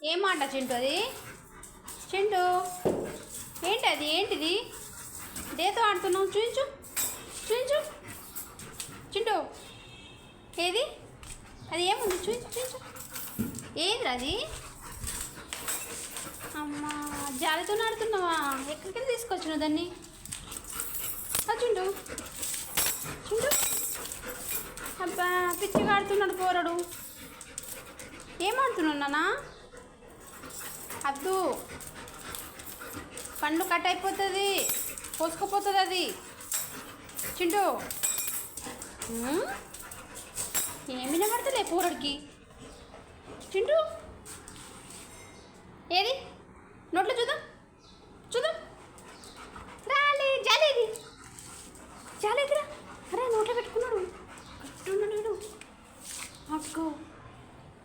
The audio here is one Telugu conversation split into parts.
ఏం మాట చింటూ అది? చింటూ ఏంటి అది ఏంటిది? దేతో ఆడుతున్నావు? చూయించు చూయించు. చింటూ ఏది? అది ఏముంది? చూయించు చూయించు. ఏది అది? అమ్మా జాలితో ఆడుతున్నావా? ఎక్కడికి తీసుకొచ్చిన దాన్ని? ఆ చింటూ చింటూ. అబ్బా పిచ్చిగా ఆడుతున్నాడు పోరడు. ఏం ఆడుతున్నావు నాన్న? అద్దు. పండు కట్ అయిపోతుంది. పోసుకుపోతుంది అది. చింటూ. ఉమ్? ఏమి వినబడతలే పూరడికి? చింటూ. ఏది? నోట్లో చూద్దాం. చూద్దాం. రాలే జాలేది జాలేదిరా అరే నోట్లో పెట్టుకున్నాడు. కట్టున్నాడు వీడు. అక్కో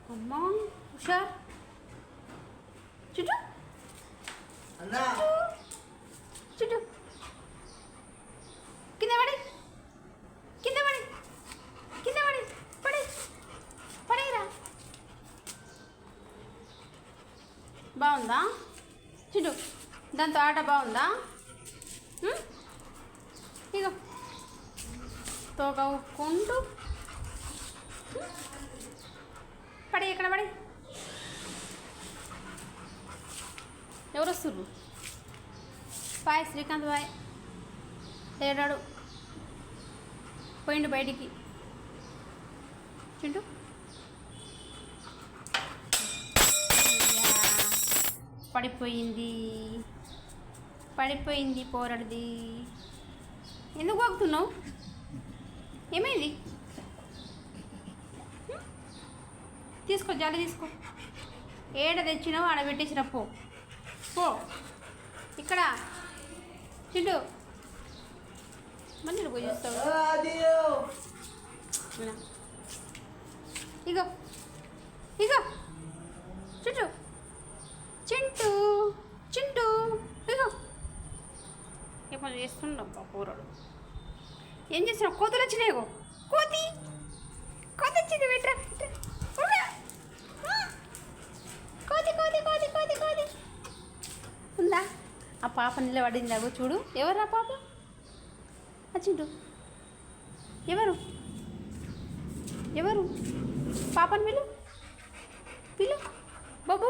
అమ్మా హుషార్ చుట్టూ చుట్టూ కింద పడి. కింద పడి. కింద పడి. పడి. పడేరా. బాగుందా? చుట్టూ దాంతో ఆట బాగుందా? ఇగో. తోక ఊపుకుంటూ? పడి ఇక్కడ పడి. ఎవరు వస్తుర్రు? బాయ్ శ్రీకాంత్ బాయ్ లేడాడు. పోయిండు బయటికి. చింటూ? పడిపోయింది. పడిపోయింది పోరడిది. ఎందుకు వాగుతున్నావు? ఏమైంది? తీసుకో జాలి తీసుకో. ఏడ తెచ్చినావు ఆడ పెట్టేసిన పో. ఇక్కడ. చూస్తావు. అదియో ఇలా. ఇగో. ఇగో. చింటూ చింటూ. చింటూ. ఇగో. ఏమో చేస్తుండబ్బా కూరడు ఏం చేస్తున్నావు? కోతులు వచ్చినాయి కోతి. కోతి వచ్చింది పెట్టరా పెట్టరా. ఉరా. ఆ. కోతి కోతి కోతి కోతి కోతి ఉందా ఆ పాప నిలబడింది. అగో చూడు. ఎవరు ఆ పాప? వచ్చిండు ఎవరు? ఎవరు? పాపను పిలు. పిలు. బాబు